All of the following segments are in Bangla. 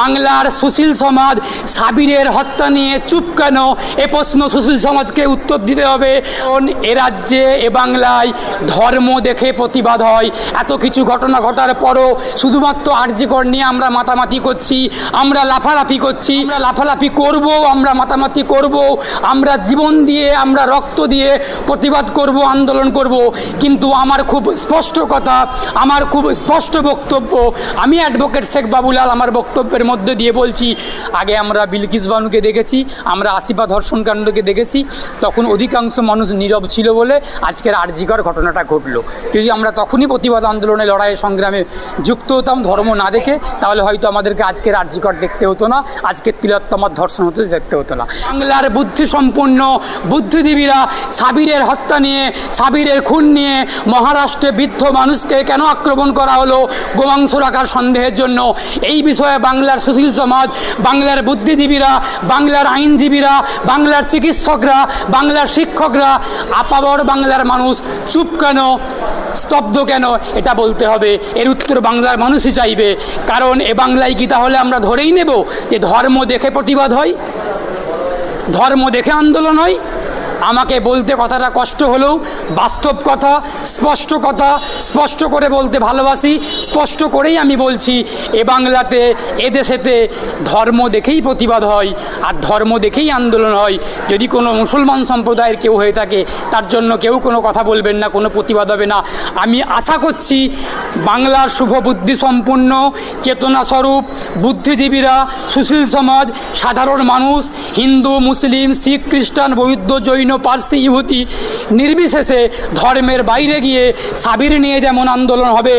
বাংলার সুশীল সমাজ সাবিরের হত্যা নিয়ে চুপ কেন? এ প্রশ্ন সুশীল সমাজকে উত্তর দিতে হবে। এ রাজ্যে, এ বাংলায় ধর্ম দেখে প্রতিবাদ হয়। এত কিছু ঘটনা ঘটার পরও শুধুমাত্র আর্যিকর নিয়ে আমরা মাতামাতি করছি, আমরা লাফালাফি করছি, আমরা লাফালাফি করব, আমরা মাতামাতি করব, আমরা জীবন দিয়ে, আমরা রক্ত দিয়ে প্রতিবাদ করব, আন্দোলন করব। কিন্তু আমার খুব স্পষ্ট কথা, আমার খুব স্পষ্ট বক্তব্য, আমি অ্যাডভোকেট শেখ বাবুলাল, আমার বক্তব্যের মধ্যে দিয়ে বলছি, আগে আমরা বিলকিস বানুকে দেখেছি, আমরা আসিফা ধর্ষণ কাণ্ডকে দেখেছি, তখন অধিকাংশ মানুষ নীরব ছিল বলে আজকের আর্জিকর ঘটনাটা ঘটলো। যদি আমরা তখনই প্রতিবাদ আন্দোলনে লড়াই সংগ্রামে যুক্ত হতাম, ধর্ম না দেখে, তাহলে হয়তো আমাদেরকে আজকের আর্জিকর দেখতে হতো না, আজকের তিলোত্তমার ধর্ষণ হতে দেখতে হতো না। বাংলার বুদ্ধি সম্পন্ন বুদ্ধিজীবীরা সাবিরের হত্যা নিয়ে, সাবিরের খুন নিয়ে মহারাষ্ট্রে বৃদ্ধ মানুষকে কেন আক্রমণ করা হলো, গোমাংস রাখার সন্দেহের জন্য, এই বিষয়ে বাংলার সুশীল সমাজ, বাংলার বুদ্ধিজীবীরা, বাংলার আইনজীবীরা, বাংলার চিকিৎসকরা, বাংলার শিক্ষকরা, আপাবর বাংলার মানুষ, চুপ কেন, স্তব্ধ কেন? এটা বলতে হবে। এর উত্তর বাংলার মানুষই চাইবে। কারণ এ বাংলায় কি তাহলে আমরা ধরেই নেব যে ধর্ম দেখে প্রতিবাদ হয়? ধর্ম দেখে আন্দোলন হয়? আমাকে বলতে কথাটা কষ্ট হলেও বাস্তব কথা, স্পষ্ট কথা, স্পষ্ট করে বলতে ভালোবাসি, স্পষ্ট করেই আমি বলছি, এ বাংলাতে এদেশেতে ধর্ম দেখেই প্রতিবাদ হয়, আর ধর্ম দেখেই আন্দোলন হয়। যদি কোনো মুসলমান সম্প্রদায়ের কেউ হয়ে থাকে, তার জন্য কেউ কোনো কথা বলবেন না, কোনো প্রতিবাদ হবে না। আমি আশা করছি বাংলার শুভ বুদ্ধি সম্পন্ন চেতনাস্বরূপ বুদ্ধিজীবীরা, সুশীল সমাজ, সাধারণ মানুষ, হিন্দু, মুসলিম, শিখ, খ্রিস্টান, বৌদ্ধ, জৈন পার্সি ইহুতি নির্বিশেষে ধর্মের বাইরে গিয়ে সাবির নিয়ে যেমন আন্দোলন হবে,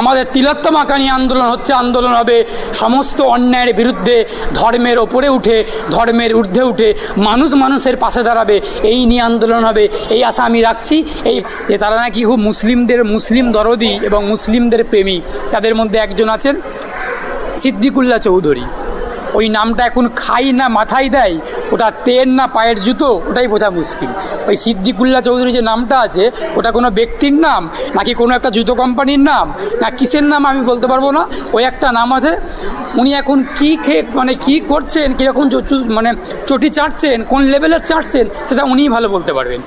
আমাদের তিলোত্তমাকা নিয়ে আন্দোলন হচ্ছে, আন্দোলন হবে। সমস্ত অন্যায়ের বিরুদ্ধে ধর্মের ওপরে উঠে, ধর্মের ঊর্ধ্বে উঠে মানুষ মানুষের পাশে দাঁড়াবে, এই নিয়ে আন্দোলন হবে। এই আশা আমি রাখছি, এই যে তারা নাকি খুব মুসলিমদের মুসলিম দরদি এবং মুসলিমদের প্রেমী, তাদের মধ্যে একজন আছেন সিদ্দিকুল্লা চৌধুরী। ওই নামটা এখন খাই না মাথায় দেয় ওটা তেন না পায়ের জুতো, ওটাই বোঝা মুশকিল। ওই সিদ্দিকুল্লা চৌধুরী যে নামটা আছে, ওটা কোনো ব্যক্তির নাম, নাকি কোনো একটা জুতো কোম্পানির নাম, না কিসের নাম আমি বলতে পারব না। ওই একটা নাম আছে, উনি এখন কী খেয়ে মানে কী করছেন, কীরকম মানে চটি চাটছেন, কোন লেভেলের চাটছেন, সেটা উনিই ভালো বলতে পারবেন।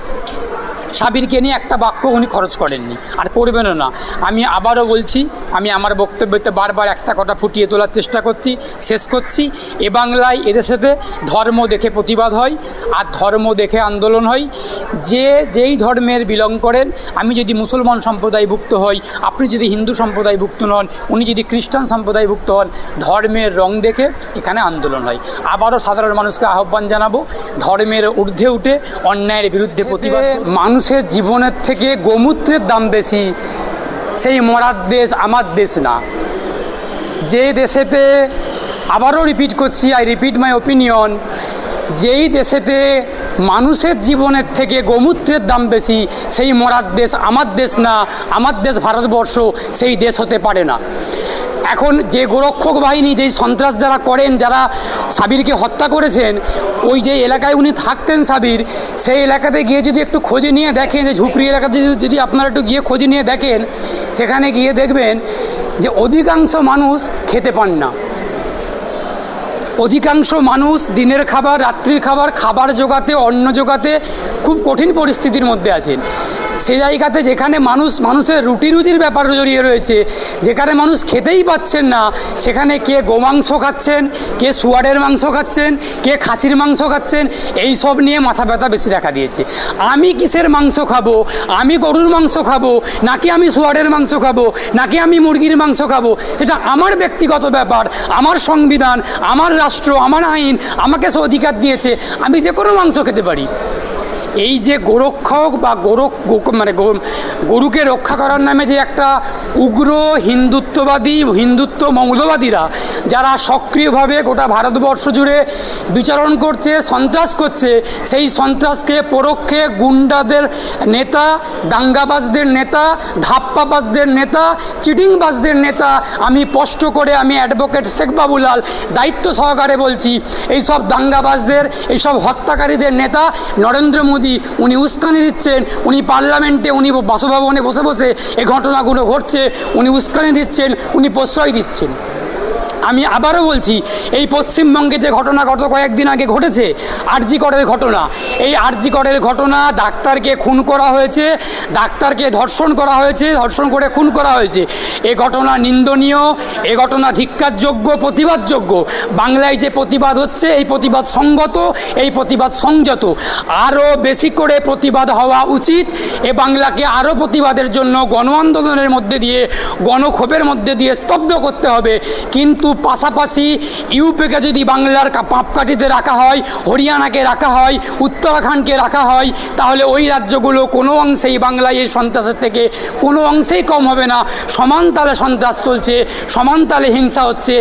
সাবিরকে নিয়ে একটা বাক্য উনি খরচ করেননি। আর করবেনও না। আমি আবারও বলছি আমি আমার বক্তব্যতে বারবার একটা কথা ফুটিয়ে তোলার চেষ্টা করছি শেষ করছি। এ বাংলায় এদের সাথে ধর্ম দেখে প্রতিবাদ হয় আর ধর্ম দেখে আন্দোলন হয়। যে যেই ধর্মের বিলং করেন আমি যদি মুসলমান সম্প্রদায়ভুক্ত হই আপনি যদি হিন্দু সম্প্রদায়ভুক্ত নন উনি যদি খ্রিস্টান সম্প্রদায়ভুক্ত হন ধর্মের রং দেখে এখানে আন্দোলন হয়। আবারও সাধারণ মানুষকে আহ্বান জানাব ধর্মের ঊর্ধ্বে উঠে অন্যায়ের বিরুদ্ধে প্রতিবাদ মানুষের জীবনের থেকে গোমূত্রের দাম বেশি, সেই মরার দেশ আমার দেশ না। যে দেশেতে আবারও রিপিট করছি আই রিপিট মাই ওপিনিয়ন যেই দেশেতে মানুষের জীবনের থেকে গোমূত্রের দাম বেশি, সেই মরার দেশ আমার দেশ না, আমার দেশ ভারতবর্ষ, সেই দেশ হতে পারে না। এখন যে গোরক্ষক বাহিনী, যেই সন্ত্রাস যারা করেন, যারা সাবিরকে হত্যা করেছেন, ওই যে এলাকায় উনি থাকতেন সাবির, সেই এলাকাতে গিয়ে যদি একটু খোঁজে নিয়ে দেখেন, যে ঝুপড়ি এলাকাতে যদি- আপনারা একটু গিয়ে খোঁজে নিয়ে দেখেন, সেখানে গিয়ে দেখবেন যে অধিকাংশ মানুষ খেতে পান না। অধিকাংশ মানুষ দিনের খাবার, রাত্রির খাবার খাবার জোগাতে, অন্ন জোগাতে খুব কঠিন পরিস্থিতির মধ্যে আছেন। সে জায়গাতে যেখানে মানুষ, মানুষের রুটি রুজির ব্যাপার জড়িয়ে রয়েছে, যেখানে মানুষ খেতেই পাচ্ছেন না, সেখানে কে গোমাংস খাচ্ছেন, কে সুয়ারের মাংস খাচ্ছেন, কে খাসির মাংস খাচ্ছেন, এই সব নিয়ে মাথা ব্যথা বেশি দেখা দিয়েছে। আমি কিসের মাংস খাব? আমি গরুর মাংস খাব? নাকি আমি সুয়ারের মাংস খাব? নাকি আমি মুরগির মাংস খাব? সেটা আমার ব্যক্তিগত ব্যাপার, আমার সংবিধান, আমার রাষ্ট্র, আমার আইন আমাকে সে অধিকার দিয়েছে। আমি যে কোনো মাংস খেতে পারি। এই যে গোরক্ষক বা গোরক মানে গরুকে রক্ষা করার নামে যে একটা উগ্র হিন্দুত্ববাদী হিন্দুত্ব মৌলবাদীরা যারা সক্রিয়ভাবে গোটা ভারতবর্ষ জুড়ে বিচরণ করছে, সন্ত্রাস করছে, সেই সন্ত্রাসকে পরোক্ষে গুন্ডাদের নেতা, দাঙ্গাবাজদের নেতা, ধাপ্পাবাজদের নেতা, চিটিংবাজদের নেতা আমি স্পষ্ট করে আমি অ্যাডভোকেট শেখ বাবুলাল দায়িত্ব সহকারে বলছি, এইসব দাঙ্গাবাজদের, এইসব হত্যাকারীদের নেতা নরেন্দ্র মোদী উনি উস্কানি দিচ্ছেন, উনি পার্লামেন্টে, উনি বাসভবনে বসে বসে এই ঘটনাগুলো ঘটছে, উনি উস্কানি দিচ্ছেন, উনি প্রশ্রয় দিচ্ছেন। আমি আবারও বলছি, এই পশ্চিমবঙ্গে যে ঘটনা গত কয়েকদিন আগে ঘটেছে আরজিকরের ঘটনা, এই আরজিকরের ঘটনা ডাক্তারকে খুন করা হয়েছে, ডাক্তারকে ধর্ষণ করা হয়েছে, ধর্ষণ করে খুন করা হয়েছে। এ ঘটনা নিন্দনীয়, এ ঘটনা ধিক্কারযোগ্য, প্রতিবাদযোগ্য। বাংলায় যে প্রতিবাদ হচ্ছে, এই প্রতিবাদ সঙ্গত, এই প্রতিবাদ সংযত। আরও বেশি করে প্রতিবাদ হওয়া উচিত, এ বাংলাকে আরও প্রতিবাদের জন্য গণ আন্দোলনের মধ্যে দিয়ে, গণক্ষোভের মধ্যে দিয়ে স্তব্ধ করতে হবে। কিন্তু পাশাপাশি ইউপিকে যদি বাংলার পাপকাঠিতে রাখা হয়, হরিয়ানাকে রাখা হয়, উত্তরাখণ্ডকে রাখা হয়, তাহলে ওই রাজ্যগুলো কোনো অংশেই বাংলায় এই সন্ত্রাসের থেকে কোনো অংশেই কম হবে না। সমান তালে সন্ত্রাস চলছে, সমান তালে হিংসা হচ্ছে।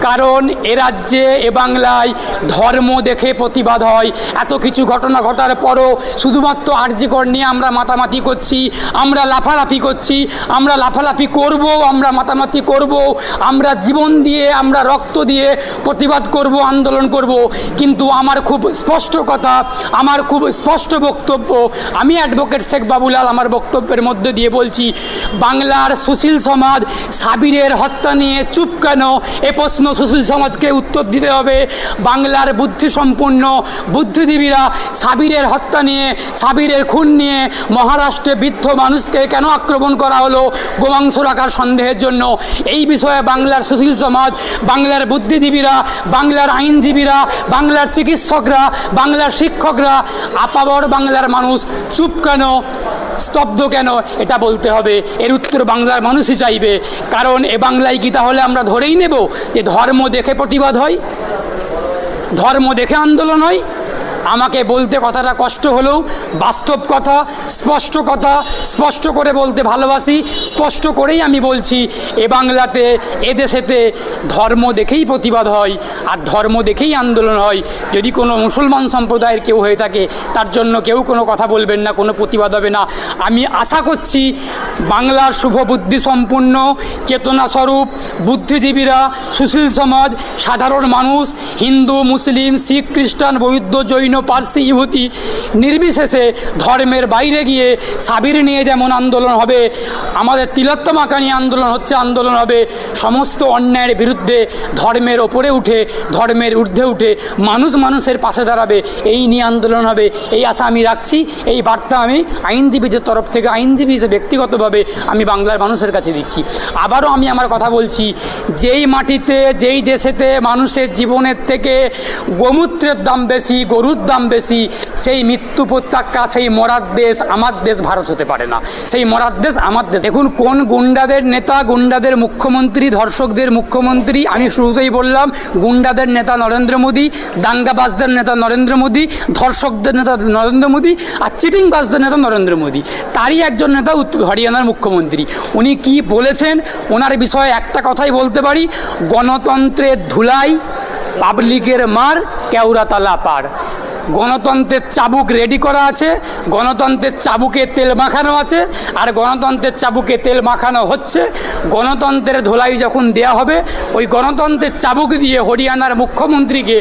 কারণ এ রাজ্যে, এ বাংলায় ধর্ম দেখে প্রতিবাদ হয়। এত কিছু ঘটনা ঘটার পরও শুধুমাত্র আর্যিকর নিয়ে আমরা মাতামাতি করছি, আমরা লাফালাফি করছি, আমরা লাফালাফি করব, আমরা মাতামাতি করব, আমরা জীবন দিয়ে আমরা রক্ত দিয়ে প্রতিবাদ করব, আন্দোলন করব। কিন্তু আমার খুব স্পষ্ট কথা, আমার খুব স্পষ্ট বক্তব্য, আমি অ্যাডভোকেট শেখ বাবুলাল আমার বক্তব্যের মধ্যে দিয়ে বলছি, বাংলার সুশীল সমাজ সাবিরের হত্যা নিয়ে চুপ কেন? এ প্রশ্ন সুশীল সমাজকে উত্তর দিতে হবে। বাংলার বুদ্ধিসম্পন্ন বুদ্ধিজীবীরা সাবিরের হত্যা নিয়ে, সাবিরের খুন নিয়ে মহারাষ্ট্রে বৃদ্ধ মানুষকে কেন আক্রমণ করা হলো? গোমাংস রাখার সন্দেহের জন্য। এই বিষয়ে বাংলার সুশীল সমাজ বাংলার বুদ্ধিজীবীরা, বাংলার আইনজীবীরা, বাংলার চিকিৎসকরা, বাংলার শিক্ষকরা, আপাবর বাংলার মানুষ, চুপ কেন, স্তব্ধ কেন, এটা বলতে হবে। এর উত্তর বাংলার মানুষই চাইবে। কারণ এ বাংলায় কি তাহলে আমরা ধরেই নেব যে ধর্ম দেখে প্রতিবাদ হয়? ধর্ম দেখে আন্দোলন হয়? আমাকে বলতে কথাটা কষ্ট হলেও বাস্তব কথা, স্পষ্ট কথা, স্পষ্ট করে বলতে ভালোবাসি, স্পষ্ট করেই আমি বলছি, এ বাংলাতে এদেশেতে ধর্ম দেখেই প্রতিবাদ হয়, আর ধর্ম দেখেই আন্দোলন হয়। যদি কোনো মুসলমান সম্প্রদায়ের কেউ হয়ে থাকে, তার জন্য কেউ কোনো কথা বলবেন না, কোনো প্রতিবাদ হবে না। আমি আশা করছি, বাংলার শুভ বুদ্ধি সম্পূর্ণ চেতনাস্বরূপ বুদ্ধিজীবীরা, সুশীল সমাজ, সাধারণ মানুষ, হিন্দু, মুসলিম, শিখ, খ্রিস্টান, বৌদ্ধ, জৈন পার্সি ইহুতি নির্বিশেষে ধর্মের বাইরে গিয়ে সাবির নিয়ে যেমন আন্দোলন হবে, আমাদের তিলোত্তমাকা নিয়ে আন্দোলন হচ্ছে আন্দোলন হবে, সমস্ত অন্যায়ের বিরুদ্ধে ধর্মের ওপরে উঠে, ধর্মের ঊর্ধ্বে উঠে মানুষ মানুষের পাশে দাঁড়াবে, এই নিয়ে আন্দোলন হবে, এই আশা আমি রাখছি, এই বার্তা আমি আইনজীবীদের তরফ থেকে, আইনজীবী হিসেবে ব্যক্তিগতভাবে আমি বাংলার মানুষের কাছে দিচ্ছি। আবারও আমি আমার কথা বলছি, যেই মাটিতে, যেই দেশেতে মানুষের জীবনের থেকে গোমূত্রের দাম বেশি, গরুর দাম বেশি, সেই মৃত্যু প্রত্যাখ্যা, সেই মরার দেশ আমার দেশ ভারত হতে পারে না। সেই মরার দেশ আমার দেশ। দেখুন কোন গুন্ডাদের নেতা, গুন্ডাদের মুখ্যমন্ত্রী, ধর্ষকদের মুখ্যমন্ত্রী, আমি শুরুতেই বললাম, গুন্ডাদের নেতা নরেন্দ্র মোদী, দাঙ্গাবাজদের নেতা নরেন্দ্র মোদী, ধর্ষকদের নেতা নরেন্দ্র মোদী, আর চিটিংবাজদের নেতা নরেন্দ্র মোদী। তারই একজন নেতা হরিয়ানার মুখ্যমন্ত্রী। উনি কি বলেছেন? ওনার বিষয়ে একটা কথাই বলতে পারি, গণতন্ত্রের ধুলাই, পাবলিকের মার, কেওড়াতলা পার গণতন্ত্রের চাবুক রেডি করা আছে, গণতন্ত্রের চাবুকে তেল মাখানো আছে, আর গণতন্ত্রের চাবুকে তেল মাখানো হচ্ছে। গণতন্ত্রের ধোলাই যখন দেয়া হবে, ওই গণতন্ত্রের চাবুক দিয়ে হরিয়ানার মুখ্যমন্ত্রীকে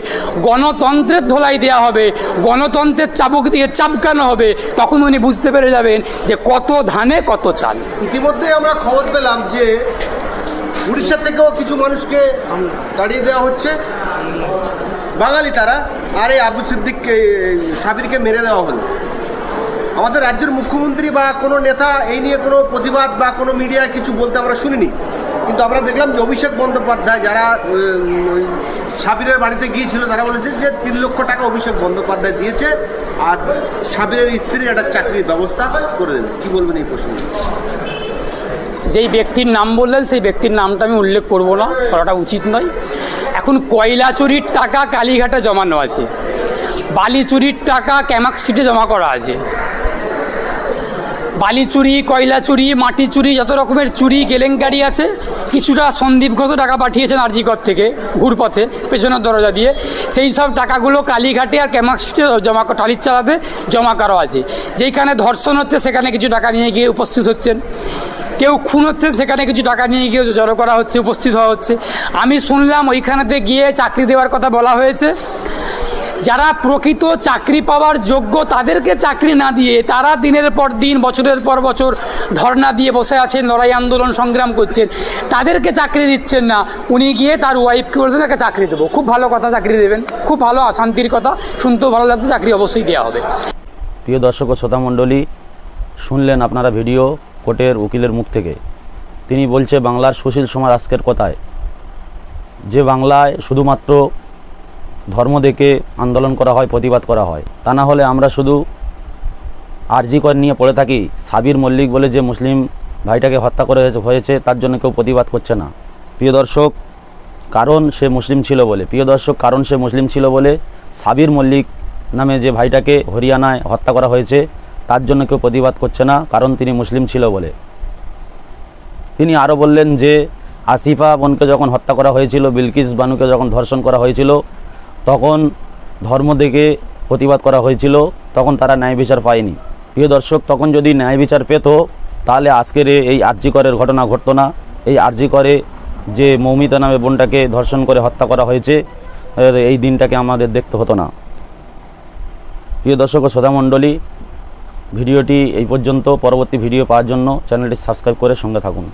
গণতন্ত্রের ধোলাই দেয়া হবে, গণতন্ত্রের চাবুক দিয়ে চাপকানো হবে, তখন উনি বুঝতে পেরে যাবেন যে কত ধানে কত চাল। ইতিমধ্যে আমরা খবর পেলাম যে উড়িষ্যা থেকেও কিছু মানুষকে দাঁড়িয়ে দেওয়া হচ্ছে। বাঙালি তারা আর এই আবু সিদ্দিককে, সাবিরকে মেরে দেওয়া হলো। আমাদের রাজ্যের মুখ্যমন্ত্রী বা কোনো নেতা এই নিয়ে কোনো প্রতিবাদ বা কোনো মিডিয়া কিছু বলতে আমরা শুনিনি। কিন্তু আমরা দেখলাম যে অভিষেক বন্দ্যোপাধ্যায় যারা সাবিরের বাড়িতে গিয়েছিল, তারা বলেছে যে তিন লক্ষ টাকা অভিষেক বন্দ্যোপাধ্যায় দিয়েছে আর সাবিরের স্ত্রীর একটা চাকরির ব্যবস্থা করে দেবে। কী বলবেন এই প্রসঙ্গে? যেই ব্যক্তির নাম বললেন, সেই ব্যক্তির নামটা আমি উল্লেখ করব না, করাটা উচিত নয়। এখন কয়লা চুরির টাকা কালীঘাটে জমানো আছে। বালি চুরির টাকা ক্যামাক স্ট্রিটে জমা করা আছে। বালি চুরি, কয়লা চুরি, মাটি চুরি, যত রকমের চুরি, কেলেঙ্কারি আছে। কিছুটা সন্দীপ ঘোষ টাকা পাঠিয়েছেন আরজিকর থেকে, ঘুরপথে, পেছনের দরজা দিয়ে। সেই সব টাকাগুলো কালীঘাটে আর ক্যামাক স্ট্রিটে জমা টালির চালাতে জমা করা আছে। যেইখানে ধর্ষণ হচ্ছে, সেখানে কিছু টাকা নিয়ে গিয়ে উপস্থিত হচ্ছেন। কেউ খুন হচ্ছে, সেখানে কিছু টাকা নিয়ে গিয়ে জড়ো করা হচ্ছে, উপস্থিত হওয়া হচ্ছে। আমি শুনলাম ওইখানেতে গিয়ে চাকরি দেওয়ার কথা বলা হয়েছে। যারা প্রকৃত চাকরি পাওয়ার যোগ্য, তাদেরকে চাকরি না দিয়ে তারা দিনের পর দিন, বছরের পর বছর ধর্ণা দিয়ে বসে আছেন, লড়াই আন্দোলন সংগ্রাম করছেন। তাদেরকে চাকরি দিচ্ছেন না। উনি গিয়ে তার ওয়াইফকে বলছেন, তাকে চাকরি দেবো। খুব ভালো কথা, চাকরি দেবেন। খুব ভালো, অশান্তির কথা। শুনতেও ভালো লাগতো চাকরি অবশ্যই দেওয়া হবে। প্রিয় দর্শক ও শ্রোতা মণ্ডলী, শুনলেন আপনারা ভিডিও। কোর্টের উকিলের মুখ থেকে। তিনি বলছে, বাংলার সুশীল সমাজ আজকের কথায়, যে বাংলায় শুধুমাত্র ধর্ম দেখে আন্দোলন করা হয়, প্রতিবাদ করা হয়, তা না হলে আমরা শুধু আরজি কর নিয়ে পড়ে থাকি। সাবির মল্লিক বলে যে মুসলিম ভাইটাকে হত্যা করে হয়েছে- তার জন্য কেউ প্রতিবাদ করছে না। প্রিয় দর্শক, কারণ সে মুসলিম ছিল বলে, প্রিয় দর্শক, কারণ সে মুসলিম ছিল বলে সাবির মল্লিক নামে যে ভাইটাকে হরিয়ানায় হত্যা করা হয়েছে তার জন্য কেউ প্রতিবাদ করছে না, কারণ তিনি মুসলিম ছিল বলে। তিনি আরও বললেন যে, আসিফা বোনকে যখন হত্যা করা হয়েছিল, বিলকিস বানুকে যখন ধর্ষণ করা হয়েছিল, তখন ধর্ম দেখে প্রতিবাদ করা হয়েছিল, তখন তারা ন্যায় বিচার পায়নি। প্রিয় দর্শক, তখন যদি ন্যায় বিচার পেত, তাহলে আজকের এই আরজি করের ঘটনা ঘটতো না। এই আরজি করে যে মৌমিতা নামে বোনটাকে ধর্ষণ করে হত্যা করা হয়েছে এই দিনটাকে আমাদের দেখতে হতো না। প্রিয় দর্শক ও শ্রোতামণ্ডলী ভিডিওটি এই পর্যন্ত। পরবর্তী ভিডিও পাওয়ার জন্য চ্যানেলটি সাবস্ক্রাইব করে সঙ্গে থাকুন।